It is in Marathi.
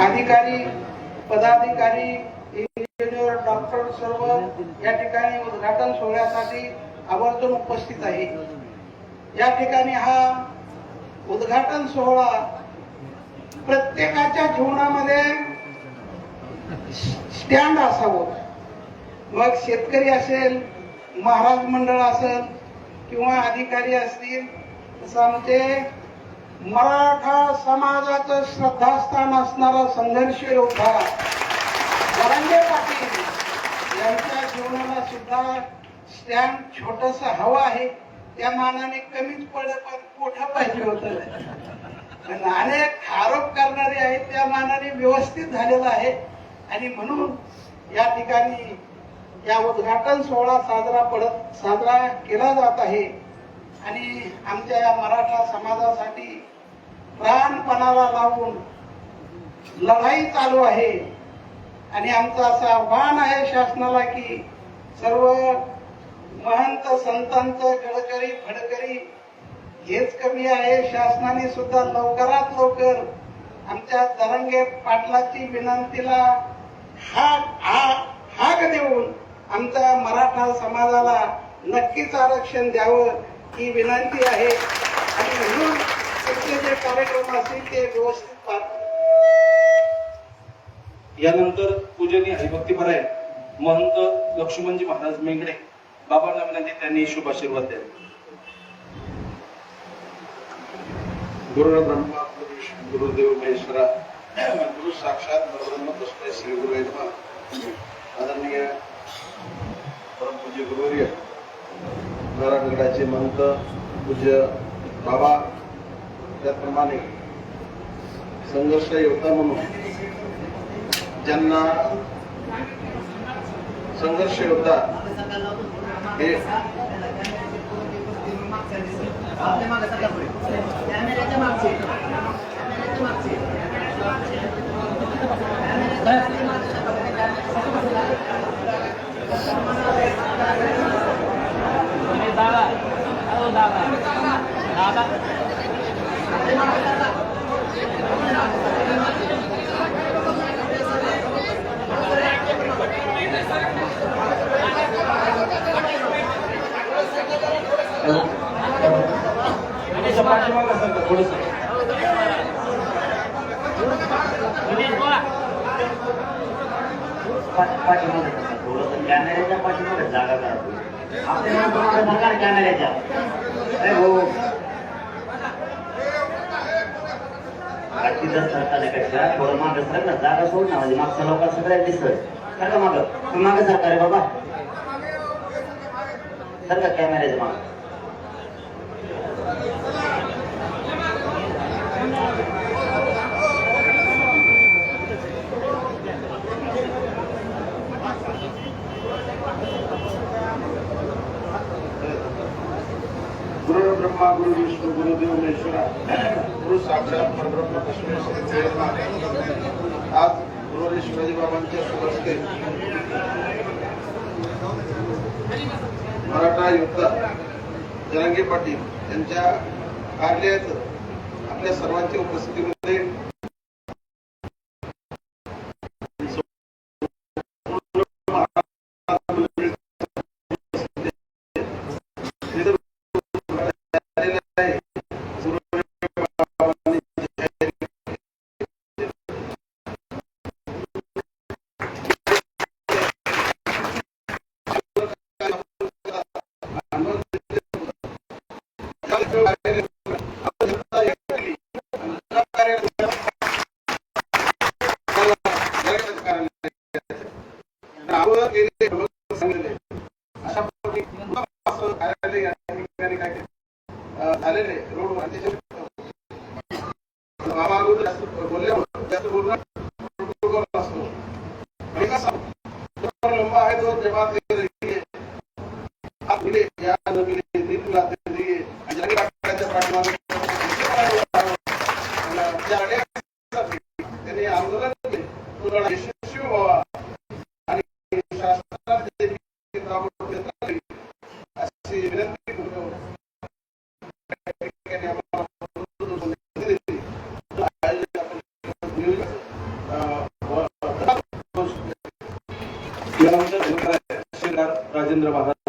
अधिकारी पदाधिकारी इंजिनियर डॉक्टर सर्व या ठिकाणी उद्घाटन सोहळ्यासाठी आवर्जून उपस्थित आहे. या ठिकाणी हा उद्घाटन सोहळा प्रत्येकाच्या जीवनामध्ये स्टँड असावं. मग शेतकरी असेल महाराज मंडळ असेल किंवा अधिकारी असतील तसं आमचे मराठा समाजाचं श्रद्धास्थान असणारा संघर्ष योद्धा जरांगे पाटील यांच्या जीवनाला सुद्धा स्टँड छोटस हवं आहे. त्या मानाने कमीच पडलं पण मोठं पाहिजे होतं. पण अनेक आरोप करणारे आहेत त्या मानाने व्यवस्थित झालेलं आहे. आणि म्हणून या ठिकाणी या उद्घाटन सोहळा साजरा पडत साजरा केला जात आहे. आणि आमच्या या मराठा समाजासाठी प्राणपणाला लावून लढाई चालू आहे. आणि आमचं असं आव्हान आहे शासनाला की सर्व महंत संतांचं गडकरी फडकरी हेच कमी आहे. शासनाने सुद्धा लवकरात लवकर आमच्या तरंगे पाटलाची विनंतीला हाक हा- हाक देऊन आमच्या मराठा समाजाला नक्कीच आरक्षण द्यावं. ही विनंती आहे. आणि म्हणून तिथले जे कार्यक्रम असतील ते व्यवस्थित पार यानंतर पूजनीय हरिभक्तीपर आहे महंत लक्ष्मणजी महाराज मेंगडे बाबांना विनंती त्यांनी शुभाशीर्वाद द्यावे. गुरु ब्रह्मा गुरुदेव महेश्वरा गुरु साक्षात परब्रह्म तस्मै श्री गुरु आदरणीय परमपूज्य गुरुवर्य नारायणगडाचे मंत पूज्य बाबा त्याप्रमाणे संघर्ष योद्धा म्हणून ज्यांना संघर्ष योद्धा हे मागचे. पाठीमागे थोडस कॅमेऱ्याच्या पाठीमागे जागा करा. आपल्या कॅमेऱ्याच्या थोडं ना जागा सोड ना म्हणजे मागच्या लोकांना सगळ्या दिसत सर का माग सरकार बाबा सर का कॅमेऱ्याच्या मागं गुरु विष्णू गुरुदेव महेश्वरा गुरु साक्षात परब्रह्म आज गुरुवारी शिवाजी बाबांच्या मराठा योद्धा जरांगे पाटील यांच्या कार्यालयात आपल्या सर्वांच्या उपस्थितीमध्ये झालेले रोड बाबा अगोदर जास्त बोलल्यावर जास्त बोलणार असतो आणि कसा लंबा आहे तो जमात या न राजेंद्र महाराज